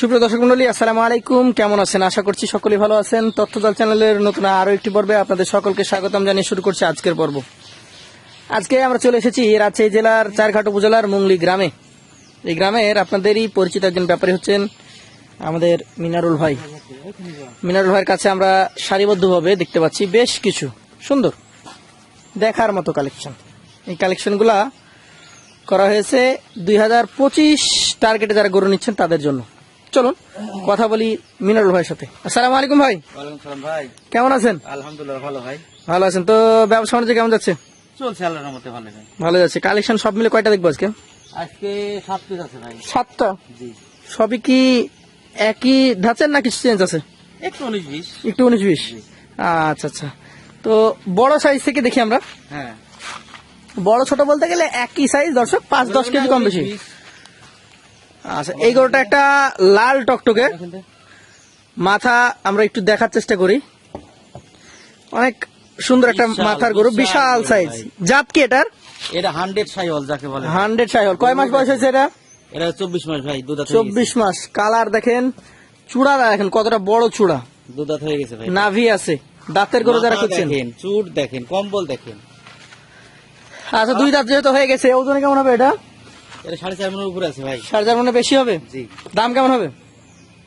সুপ্রিয় দর্শক মন্ডলী, আসসালামু আলাইকুম। কেমন আছেন? আশা করছি সকলেই ভালো আছেন। তথ্যদল চ্যানেলের নতুন আরও একটি পর্বে আপনাদের সকলকে স্বাগতম জানিয়ে শুরু করছি আজকের পর্ব। আজকে আমরা চলে এসেছি রাজশাহী জেলার চারঘাট উপজেলার মুংলি গ্রামে। এই গ্রামের আপনাদেরই পরিচিত একজন ব্যাপারী হচ্ছেন আমাদের মিনারুল ভাই। মিনারুল ভাইয়ের কাছে আমরা সারিবদ্ধভাবে দেখতে পাচ্ছি বেশ কিছু সুন্দর দেখার মতো কালেকশন। এই কালেকশনগুলা করা হয়েছে দুই হাজার পঁচিশ টার্গেটে যারা গরু নিচ্ছেন তাদের জন্য। চলুন কথা বলি মিনারুল ভাইয়ের সাথে। আসসালামু আলাইকুম ভাই। ভাই। কেমন আছেন? আলহামদুলিল্লাহ ভালো ভাই। ভালো আছেন। তো ব্যবসা বাণিজ্য কেমন যাচ্ছে? চলছে আল্লাহর মতে ভালো ভাই। ভালো যাচ্ছে। কালেকশন সব মিলে কয়টা দেখব আজকে? আজকে সাত পিস আছে ভাই। সাতটা? জি। সবই কি একই ধাঁচের না কিছু চেঞ্জ আছে? একটু উনিশ বিশ। একটু উনিশ বিশ? আচ্ছা আচ্ছা। তো বড় সাইজ থেকে দেখি আমরা। হ্যাঁ। বড় ছোট বলতে গেলে একই সাইজ দর্শক পাঁচ দশ কেজি কম বেশি। আচ্ছা এই গরুটা একটা লাল টকটকে। মাথা আমরা একটু দেখার চেষ্টা করি। অনেক সুন্দর একটা মাথার গরু বিশাল সাইজ। জাত কি এটার? এটা হান্ড্রেড সাইওয়াল যাকে বলে। হান্ড্রেড সাইহল কয় মাস বয়স হয়েছে এটা? এটা চব্বিশ মাস ভাই চব্বিশ মাস। কালার দেখেন চূড়া দেখেন কতটা বড় চূড়া। দুধাত হয়ে গেছে ভাই। নাভি আছে। দাঁতের গরু যারা করছেন চুট দেখেন কম্বল দেখেন। আচ্ছা দুই দাঁত যেহেতু হয়ে গেছে ওজনে কেমন হবে এটা? এটা সাড়ে চার মনের উপরে আছে ভাই। সাড়ে চার মনে বেশি হবে? জি। দাম কেমন হবে?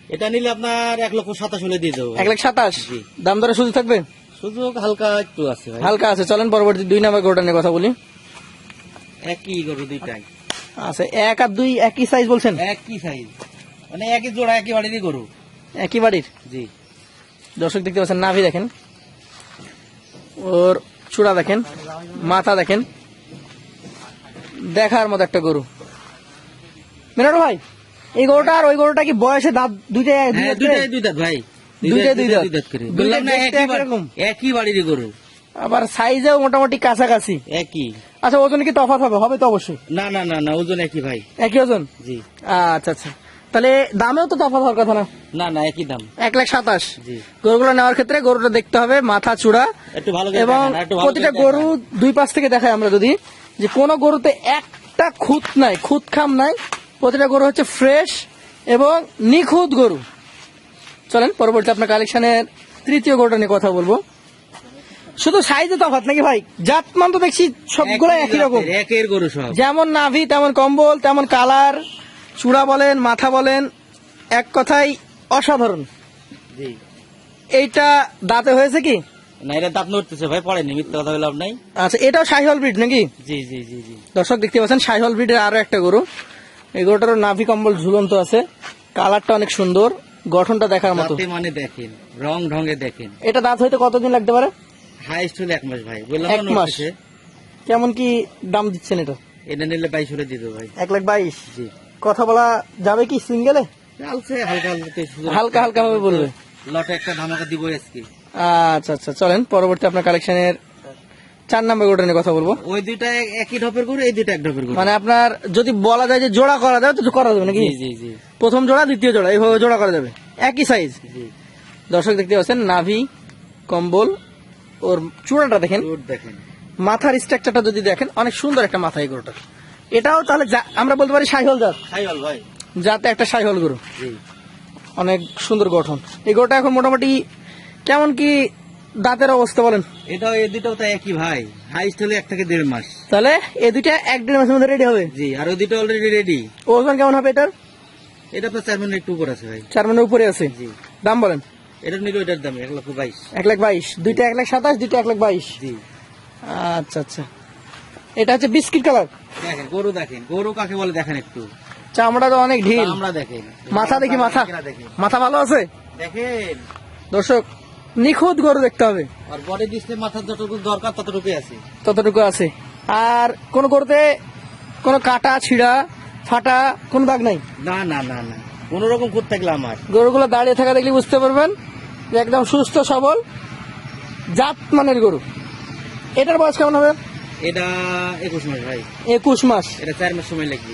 এটা নিলে আপনার এক লক্ষ সাতাশ হলে দিয়ে দেবো এক লাখ সাতাশ? দাম সুযোগ থাকবে? সুযোগ হালকা একটু আছে ভাই। হালকা আছে। চলেন পরবর্তী দুই নাম্বার গরুটা নিয়ে কথা বলি। একই গরু দুইটাই। আচ্ছা এক আর দুই একই সাইজ বলছেন? একই সাইজ মানে একই জোড়া একই বাড়িরই গরু। একই বাড়ির? জি। দর্শক দেখতে পাচ্ছেন নাভি দেখেন। ওর চূড়া দেখেন মাথা দেখেন। দেখার মতো একটা গরু। মিনার ভাই এই গরুটা আর ওই গরুটা কি বয়সে দাঁত দুইটা হ্যাঁ দুইটাই দুই দাঁত ভাই। দুইটাই দুই দাঁত। দাঁত করে। দুইটাই বললাম না একই বাড়ি- একরকম। একই বাড়িরই গরু। আবার সাইজেও মোটামুটি কাছাকাছি। একই। আচ্ছা ওজন কি তফাৎ হবে? হবে তো অবশ্যই। না না না না ওজন একই ভাই। একই ওজন? জি। আচ্ছা আচ্ছা। তাহলে দামেও তো তফাৎ হওয়ার কথা না? না না একই দাম। এক লাখ সাতাশ। গরুগুলো নেওয়ার ক্ষেত্রে গরুটা দেখতে হবে মাথা চূড়া। একটু ভালো এবং প্রতিটা গরু দুই পাশ থেকে দেখায় আমরা যদি যে কোন গরুতে একটা খুঁত নাই খুঁত খাম নাই প্রতিটা গরু হচ্ছে ফ্রেশ এবং নিখুঁত গরু। চলেন পরবর্তী আপনার কালেকশনের তৃতীয় গরুটা নিয়ে কথা বলব। শুধু সাইজে তফাৎ নাকি ভাই? জাতমান তো দেখছি সবগুলো একই রকম। একের গরু সব। যেমন নাভি তেমন কম্বল তেমন কালার চূড়া বলেন মাথা বলেন এক কথাই অসাধারণ। এইটা দাঁতে হয়েছে কি? না এটা দাঁত নড়তেছে ভাই পড়েনি মিথ্যা কথা বললাম নাই। আচ্ছা এটাও শাহিওয়াল ব্রিড নাকি? জি জি জি জি। দর্শক দেখতে পাচ্ছেন শাহিওয়াল ব্রিডের আরও একটা গরু। এই গরুটারও নাভি কম্বল ঝুলন্ত আছে। কালারটা অনেক সুন্দর। গঠনটা দেখার মতো। মানে দেখেন রং ঢঙ্গে দেখেন। এটা দাঁত হইতে কতদিন লাগতে পারে? হাইস্ট হলে এক মাস ভাই। বললাম এক মাস। কেমন কি দাম দিচ্ছেন এটা? এটা নিলে বাইশ হলে দিয়ে দেবো ভাই। এক লাখ বাইশ? জি। কথা বলা যাবে কি সিঙ্গেলে? হালকা হালকা হালকা হালকা ভাবে বলবে। লটে একটা ধামাকা দিব আজকে। আচ্ছা আচ্ছা চলেন পরবর্তী আপনার কালেকশনের চার নাম্বার গরুটা নিয়ে কথা বলব। ওই দুইটা এক- একই ঢপের গরু এই দুইটা এক ঢপের গরু। মানে আপনার যদি বলা যায় যে জোড়া করা যাবে তো করা যাবে নাকি? জি জি জি। প্রথম জোড়া দ্বিতীয় জোড়া এইভাবে জোড়া করা যাবে। একই সাইজ দর্শক দেখতে পাচ্ছেন নাভি কম্বল ওর চূড়াটা দেখেন। দেখেন। মাথার স্ট্রাকচারটা যদি দেখেন অনেক সুন্দর একটা মাথা এই গরুটা। এটাও তাহলে আমরা বলতে পারি সাইহল জাত। সাইওয়াল ভাই। যাতে একটা সাইহল গরু। অনেক সুন্দর গঠন। এই গরুটা এখন মোটামুটি কেমন কি দাঁতের অবস্থা বলেন। এটাও এই দুটাও তো একই ভাই। হাইস্ট হলে এক থেকে দেড় মাস। তাহলে এই দুটা এক দেড় মাসের মধ্যে রেডি হবে? জি আর ওই দুটো অলরেডি রেডি ওজন কেমন হবে এটার? এটা তো চার মিনিট একটু উপর আছে ভাই। চার মানের উপরে আছে। জি। দাম বলেন। এটা নিল এটার দাম এক লক্ষ বাইশ। এক লাখ বাইশ। দুইটা এক লাখ সাতাশ দুইটা এক লাখ বাইশ। জি। আচ্ছা আচ্ছা। এটা হচ্ছে বিস্কিট কালার। দেখেন গরু দেখেন। গরু কাকে বলে দেখেন একটু। চামড়া তো অনেক ঢিল। আমরা দেখেন। মাথা দেখি মাথা। মাথা ভালো আছে? দেখেন। দর্শক নিখুঁত গরু দেখতে হবে। আর বডি ডিসপ্লে মাথার যতটুকু দরকার ততটুকু আছে। ততটুকু আছে। আর কোন গরুতে কোনো কাটা ছিঁড়া ফাটা কোনো দাগ নাই? না না না না। কোন রকম খুঁত থাকলে আমার। গরুগুলো দাঁড়িয়ে থাকা দেখলে বুঝতে পারবেন যে একদম সুস্থ সবল জাত মানের গরু। এটার বয়স কেমন হবে? এটা একুশ মাস ভাই। একুশ মাস। এটা চার মাস সময় লাগবে।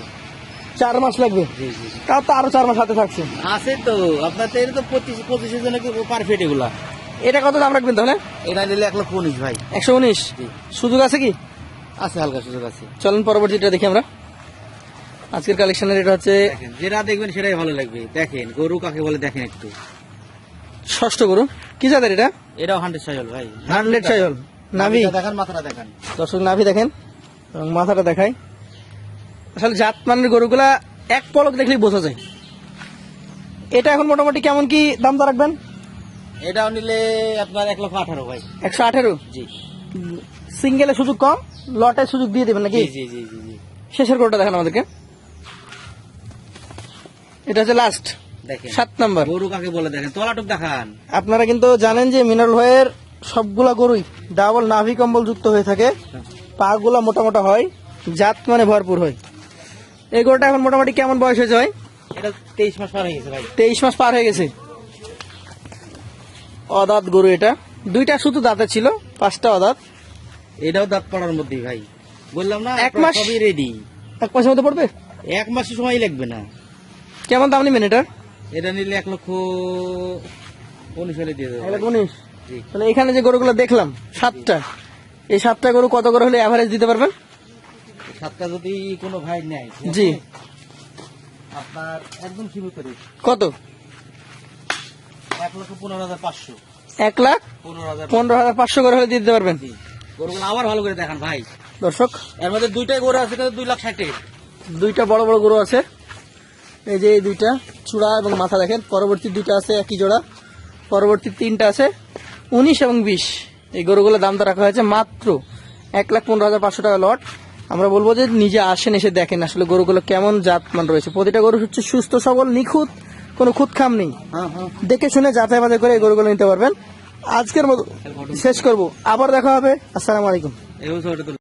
চার মাস লাগবে? তাও তো আরও চার মাস হাতে থাকছে। আছে তো। আপনার তো এটা তো পঁচিশ পঁচিশের জন্য পারফেক্ট এগুলা? এটা কত দাম রাখবেন তাহলে? এটা নিলে এক লক্ষ উনিশ ভাই। একশো উনিশ? সুযোগ আছে কি? আছে হালকা সুযোগ আছে। চলেন পরবর্তীটা দেখি আমরা। আজকের কালেকশনের এটা হচ্ছে যেটা দেখবেন সেটাই ভালো লাগবে। দেখেন গরু কাকে বলে দেখেন একটু। ষষ্ঠ গরু। কি জাতের এটা? এটাও হান্ড্রেড সাইজল ভাই। হান্ড্রেড সাইজল নাভি? দেখান মাথাটা দেখেন। দর্শক নাভি দেখেন। এবং মাথাটা দেখাই। আসলে জাত মানের গরুগুলা এক পলক দেখলেই বোঝা যায়। এটা এখন মোটামুটি কেমন কি দাম দর রাখবেন? এটাও নিলে আপনার এক লক্ষ আঠারো ভাই। একশো আঠেরো? জি। সিঙ্গেলে সুযোগ কম লটে সুযোগ দিয়ে দেবেন নাকি? জি জি জি জি শেষের গরুটা দেখেন আমাদেরকে। এটা হচ্ছে লাস্ট সাত নাম্বার। গরু কাকে বলে দেখেন? তলাটুক দেখান। আপনারা কিন্তু জানেন যে মিনারেল ভাইয়ের সবগুলা গরুই ডাবল নাভি কম্বল যুক্ত হয়ে থাকে। পাগুলা মোটা মোটা হয় জাত মানে ভরপুর হয়। এই গরুটা এখন মোটামুটি কেমন বয়স হয়েছে ভাই? এটা তেইশ মাস পার হয়ে গেছে ভাই। তেইশ মাস পার হয়ে গেছে। অদাত গরু এটা। দুইটা শুধু দাঁতে ছিল পাঁচটা অদাত। এটাও দাঁত পড়ার মধ্যেই ভাই। বললাম না এক মাস? সবই রেডি এক মাসের মধ্যে পড়বে? এক মাসের সময় লাগবে না। কেমন দাম নেবেন এটা? এটা নিলে এক লক্ষ উনিশ হলে দিয়ে দেবো। এক উনিশ? এখানে যে গরুগুলো দেখলাম সাতটা। এই সাতটা গরু কত করে হলে অ্যাভারেজ দিতে পারবেন? সাতটা যদি কোনো ভাই নেয় জি। আপনার একদম সীমিত কত? এক লক্ষ পনেরো হাজার পাঁচশো। এক লাখ পনেরো হাজার পাঁচশো। করে হলে দিয়ে দিতে পারবেন? গরুগুলো আবার ভালো করে দেখান ভাই। দর্শক এর মধ্যে দুইটাই গরু আছে দুই লাখ ষাটে। দুইটা বড় বড় গরু আছে। এই যে এই দুইটা চূড়া এবং মাথা দেখেন পরবর্তী দুইটা আছে একই জোড়া। পরবর্তী তিনটা আছে উনিশ এবং বিশ। এই গরুগুলোর দামটা রাখা হয়েছে মাত্র এক লাখ পনেরো হাজার পাঁচশো টাকা লট। আমরা বলব যে নিজে আসেন এসে দেখেন আসলে গরুগুলো কেমন জাতমান রয়েছে। প্রতিটা গরু হচ্ছে সুস্থ সবল নিখুঁত। কোনো খুদখাম খাম নেই। হ্যাঁ হ্যাঁ। দেখে শুনে যাচাই বাজার করে এই গরুগুলো নিতে পারবেন। আজকের মতো শেষ করব। আবার দেখা হবে। আসসালামু আলাইকুম।